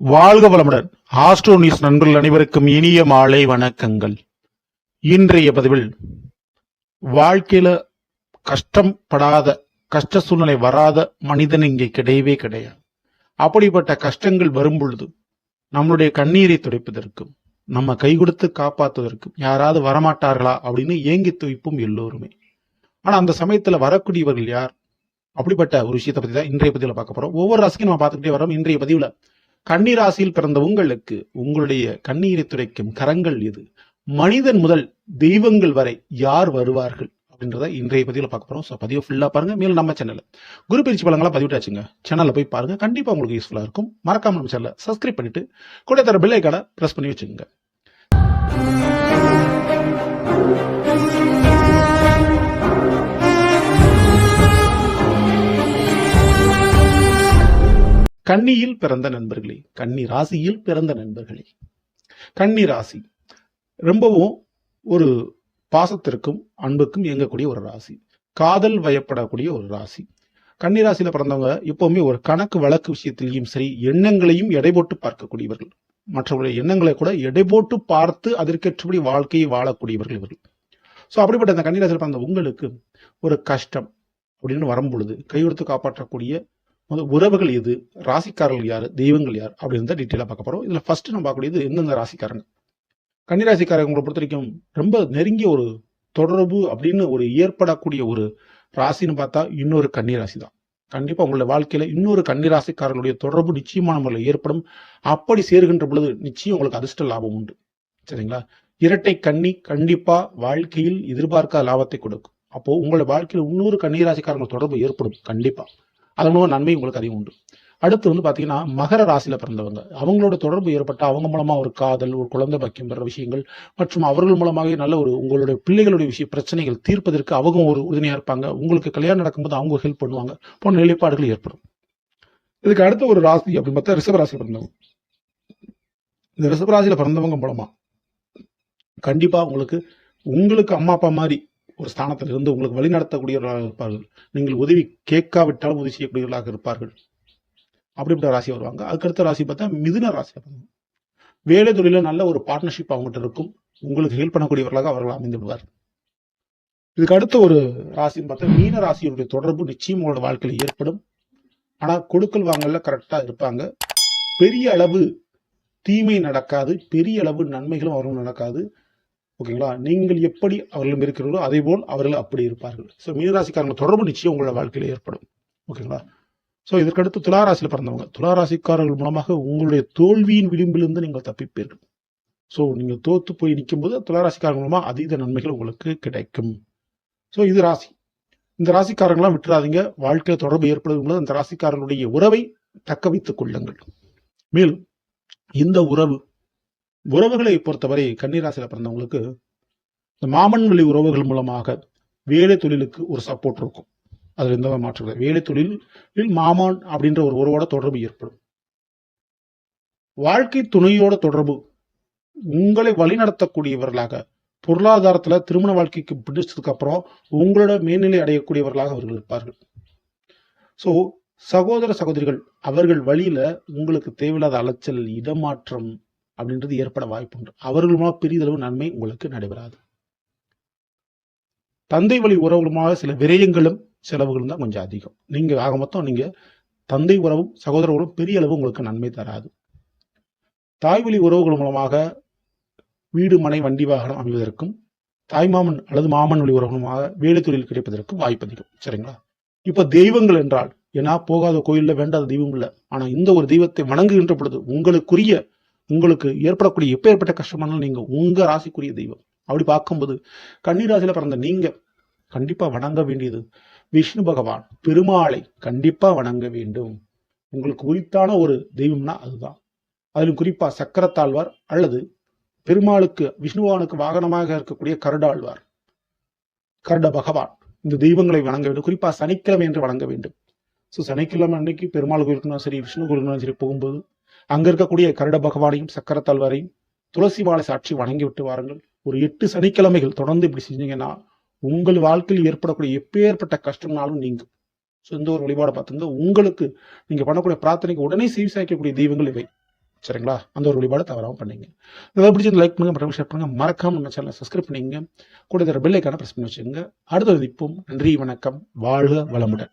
வாழ்க வளமுடன். Astro news நண்பர்கள் அனைவருக்கும் இனிய மாலை வணக்கங்கள். இன்றைய பதிவில் வாழ்க்கையில கஷ்டம் படாத கஷ்ட சூழ்நிலை வராத மனிதன் இங்கே கிடையவே கிடையாது. அப்படிப்பட்ட கஷ்டங்கள் வரும் பொழுது நம்மளுடைய கண்ணீரை துடைப்பதற்கும் நம்ம கை கொடுத்து காப்பாற்றுவதற்கும் யாராவது வரமாட்டார்களா அப்படின்னு ஏங்கி துவைப்பும் எல்லோருமே. ஆனா அந்த சமயத்துல வரக்கூடியவர்கள் யார்? அப்படிப்பட்ட ஒரு விஷயத்தை பத்தி தான் இன்றைய பதிவில் பார்க்க போறோம். ஒவ்வொரு ராசிக்கும் நம்ம பார்த்துக்கிட்டே வரோம். இன்றைய பதிவுல கண்ணீராசியில் பிறந்த உங்களுக்கு உங்களுடைய கண்ணீரை துடைக்கும் கரங்கள் எது மனிதன் முதல் தெய்வங்கள் வரை யார் வருவார்கள் அப்படின்றத இன்றைய பதிவில் பார்க்க போறோம். ஸோ பதிவு ஃபுல்லாக பாருங்க. மேலும் நம்ம சேனலில் குரு பயிற்சி பலங்களாக பதிவிட்டாச்சுங்க. சேனலில் போய் பாருங்க. கண்டிப்பாக உங்களுக்கு யூஸ்ஃபுல்லாக இருக்கும். மறக்காம நம்ம சேனலை சப்ஸ்கிரைப் பண்ணிட்டு கூட தர பெல் ஐக்கான பண்ணி வச்சுக்கோங்க. கன்னியில் பிறந்த நண்பர்களே கன்னி ராசியில் பிறந்த நண்பர்களே. கன்னி ராசி ரொம்பவும் ஒரு பாசத்திற்கும் அன்புக்கும் இயங்கக்கூடிய ஒரு ராசி. காதல் வயப்படக்கூடிய ஒரு ராசி. கன்னி ராசியில பிறந்தவங்க எப்பவுமே ஒரு கணக்கு வழக்கு விஷயத்திலையும் சரி எண்ணங்களையும் எடை போட்டு பார்க்கக்கூடியவர்கள். மற்றவர்களுடைய எண்ணங்களை கூட எடை போட்டு பார்த்து அதற்கேற்றபடி வாழ்க்கையை வாழக்கூடியவர்கள் இவர்கள். ஸோ அப்படிப்பட்ட அந்த கன்னிராசியில் பிறந்த உங்களுக்கு ஒரு கஷ்டம் அப்படின்னு வரும்பொழுது கையெடுத்து காப்பாற்றக்கூடிய உறவுகள் எது? ராசிக்காரர்கள் யார்? தெய்வங்கள் யார்? அப்படின்னு தான் டீட்டெயிலாக பார்க்க போகிறோம் இதில் ஃபஸ்ட்டு நம்ம பார்க்கக்கூடியது எந்தெந்த ராசிக்காரங்க? கன்னிராசிக்காரங்களை பொறுத்த வரைக்கும் ரொம்ப நெருங்கிய ஒரு தொடர்பு அப்படின்னு ஒரு ஏற்படக்கூடிய ஒரு ராசின்னு பார்த்தா இன்னொரு கன்னிராசி தான் கண்டிப்பாக உங்களுடைய வாழ்க்கையில் இன்னொரு கன்னிராசிக்காரர்களுடைய தொடர்பு நிச்சயமான முறையில் ஏற்படும். அப்படி சேர்கின்ற பொழுது நிச்சயம் உங்களுக்கு அதிர்ஷ்ட லாபம் உண்டு. சரிங்களா? இரட்டை கன்னி கண்டிப்பாக வாழ்க்கையில் எதிர்பார்க்காத லாபத்தை கொடுக்கும். அப்போது உங்களுடைய வாழ்க்கையில் இன்னொரு கன்னிராசிக்காரங்கள் தொடர்பு ஏற்படும். கண்டிப்பாக அதன் மூலம் நன்மை உங்களுக்கு அதிகம் உண்டு. அடுத்து வந்து பார்த்தீங்கன்னா மகர ராசியில் பிறந்தவங்க. அவங்களோட தொடர்பு ஏற்பட்ட அவங்க மூலமாக ஒரு காதல் ஒரு குழந்தை பக்கியம் பெற விஷயங்கள் மற்றும் அவர்கள் மூலமாக நல்ல ஒரு உங்களுடைய பிள்ளைகளுடைய விஷய பிரச்சனைகள் தீர்ப்பதற்கு அவங்க ஒரு உறுதுணையாக இருப்பாங்க. உங்களுக்கு கல்யாணம் நடக்கும்போது அவங்க ஹெல்ப் பண்ணுவாங்க. போன்ற நிலைப்பாடுகள் ஏற்படும். இதுக்கு அடுத்த ஒரு ராசி அப்படின்னு பார்த்தா ரிஷபராசியில் பிறந்தவங்க. இந்த ரிஷபராசியில் பிறந்தவங்க மூலமா கண்டிப்பாக உங்களுக்கு உங்களுக்கு அம்மா அப்பா மாதிரி ஒரு ஸ்தானத்தில் இருந்து உங்களுக்கு வழிநடத்தக்கூடியவர்களாக இருப்பார்கள். நீங்கள் உதவி கேட்காவிட்டாலும் உதவி செய்யக்கூடியவர்களாக இருப்பார்கள். அப்படிப்பட்ட ராசி வருவாங்க. அதுக்கடுத்த ராசி பார்த்தா மிதுன ராசி வேலை தொழிலில் நல்ல ஒரு பார்ட்னர்ஷிப் அவங்ககிட்ட இருக்கும். உங்களுக்கு ஹெல்ப் பண்ணக்கூடியவர்களாக அவர்கள் அமைந்து விடுவார் இதுக்கு அடுத்த ஒரு ராசின்னு பார்த்தா மீன ராசியுடைய தொடர்பு நிச்சயம் உங்களோட வாழ்க்கையில் ஏற்படும். ஆனால் கொடுக்கல் வாங்கல கரெக்டாக இருப்பாங்க. பெரிய அளவு தீமை நடக்காது. பெரிய அளவு நன்மைகளும் அவர்களும் நடக்காது. ஓகேங்களா? நீங்கள் எப்படி அவர்களும் இருக்கிறீர்களோ அதே போல் அவர்கள் அப்படி இருப்பார்கள். ஸோ மீனராசிக்காரங்க தொடர்பு நிச்சயம் உங்களோட வாழ்க்கையில் ஏற்படும். ஓகேங்களா? ஸோ இதற்கடுத்து துளாராசியில் பிறந்தவங்க. துளாராசிக்காரர்கள் மூலமாக உங்களுடைய தோல்வியின் விளிம்பிலிருந்து நீங்கள் தப்பிப்பீர்கள். ஸோ நீங்கள் தோத்து போய் நிற்கும்போது துளாராசிக்காரங்க மூலமாக அதீத நன்மைகள் உங்களுக்கு கிடைக்கும். ஸோ இது ராசி. இந்த ராசிக்காரங்களாம் விட்டுறாதீங்க. வாழ்க்கையில் தொடர்பு ஏற்படுவது போது அந்த ராசிக்காரர்களுடைய உறவை தக்க வைத்துக் கொள்ளுங்கள். மேலும் இந்த உறவு உறவுகளை பொறுத்தவரை கன்னிராசியில் பிறந்தவங்களுக்கு இந்த மாமன் வழி உறவுகள் மூலமாக வேலை தொழிலுக்கு ஒரு சப்போர்ட் இருக்கும். அதில் எந்த மாற்றம் வேலை தொழிலில் மாமான் அப்படின்ற ஒரு உறவோட தொடர்பு ஏற்படும். வாழ்க்கை துணையோட தொடர்பு உங்களை வழிநடத்தக்கூடியவர்களாக பொருளாதாரத்தில் திருமண வாழ்க்கைக்கு பிடிச்சதுக்கு அப்புறம் உங்களோட மேல்நிலை அடையக்கூடியவர்களாக அவர்கள் இருப்பார்கள். ஸோ சகோதர சகோதரிகள் அவர்கள் வழியில உங்களுக்கு தேவையில்லாத அலைச்சல் இடமாற்றம் அப்படின்றது ஏற்பட வாய்ப்புண்டு அவர்கள் மூலம் பெரிதளவு நன்மை உங்களுக்கு நடைபெறாது. தந்தை வழி உறவுகளுமாக சில விரயங்களும் செலவுகளும் தான் கொஞ்சம் அதிகம். நீங்க ஆக மொத்தம் நீங்க தந்தை உறவும் சகோதர உறவும் பெரிய அளவு உங்களுக்கு நன்மை தராது. தாய் வழி உறவுகள் மூலமாக வீடு மனை வண்டி வாகனம் அமைவதற்கும் தாய்மாமன் அல்லது மாமன் வழி உறவுகளுமாக வேலை தொழில் கிடைப்பதற்கும் வாய்ப்பு அதிகம். சரிங்களா? இப்ப தெய்வங்கள் என்றால் ஏன்னா போகாத கோயில்ல வேண்டாத தெய்வம் இல்லை. ஆனா இந்த ஒரு தெய்வத்தை வணங்குகின்ற பொழுது உங்களுக்குரிய உங்களுக்கு ஏற்படக்கூடிய எப்பேற்பட்ட கஷ்டமானாலும் நீங்கள் உங்கள் ராசிக்குரிய தெய்வம். அப்படி பார்க்கும்போது கன்னிராசியில் பிறந்த நீங்கள் கண்டிப்பாக வணங்க வேண்டியது விஷ்ணு பகவான். பெருமாளை கண்டிப்பாக வணங்க வேண்டும். உங்களுக்கு உரித்தான ஒரு தெய்வம்னா அதுதான். அதிலும் குறிப்பாக சக்கரத்தாழ்வார் அல்லது பெருமாளுக்கு விஷ்ணுவானுக்கு வாகனமாக இருக்கக்கூடிய கருடாழ்வார். கருட பகவான். இந்த தெய்வங்களை வணங்க வேண்டும். குறிப்பாக சனிக்கிழமை என்று வணங்க வேண்டும். ஸோ சனிக்கிழமை அன்னைக்கு பெருமாள் கோயிலுக்குனா சரி விஷ்ணு கோயிலுக்குனா சரி போகும்போது அங்க இருக்கக்கூடிய கருட பகவானையும் சக்கரத்தாழ்வாரையும் துளசி மாலை சாட்சி வணங்கி விட்டு வாருங்கள். ஒரு எட்டு சனிக்கிழமைகள் தொடர்ந்து இப்படி செஞ்சீங்கன்னா உங்கள் வாழ்க்கையில் ஏற்படக்கூடிய எப்பேற்பட்ட கஷ்டம்னாலும் நீங்கும். ஸோ இந்த ஒரு வழிபாடை பார்த்துங்க உங்களுக்கு நீங்க பண்ணக்கூடிய பிரார்த்தனைக்கு உடனே செவி சாய்க்கக்கூடிய தெய்வங்கள் இவை. சரிங்களா? அந்த ஒரு வழிபாடு தவறாமல் பண்ணீங்க. இதை பிடிச்சி லைக் பண்ணுங்க மற்றும் ஷேர் பண்ணுங்க. மறக்காம நம்ம சேனலை சப்ஸ்கிரைப் பண்ணிங்க. கூட தர பெல்லைக்கான ப்ரெஸ் பண்ணி வச்சுக்கோங்க. அடுத்த ஒரு இப்போ நன்றி வணக்கம். வாழ்க வளமுடன்.